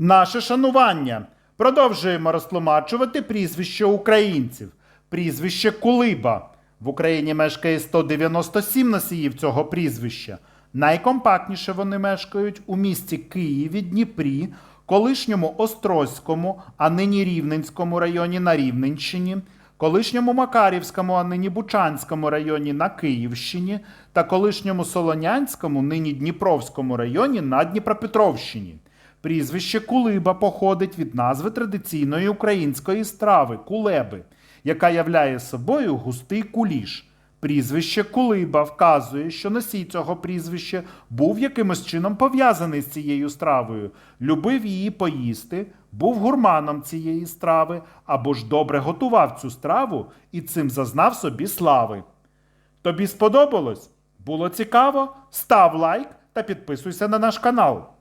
Наше шанування. Продовжуємо розтлумачувати прізвище українців. Прізвище Кулиба. В Україні мешкає 197 носіїв цього прізвища. Найкомпактніше вони мешкають у місті Києві, Дніпрі, колишньому Острозькому, а нині Рівненському районі на Рівненщині, колишньому Макарівському, а нині Бучанському районі на Київщині та колишньому Солонянському, нині Дніпровському районі на Дніпропетровщині. Прізвище Кулиба походить від назви традиційної української страви кулеби, яка являє собою густий куліш. Прізвище Кулиба вказує, що носій цього прізвища був якимось чином пов'язаний з цією стравою, любив її поїсти, був гурманом цієї страви або ж добре готував цю страву і цим зазнав собі слави. Тобі сподобалось? Було цікаво? Став лайк та підписуйся на наш канал.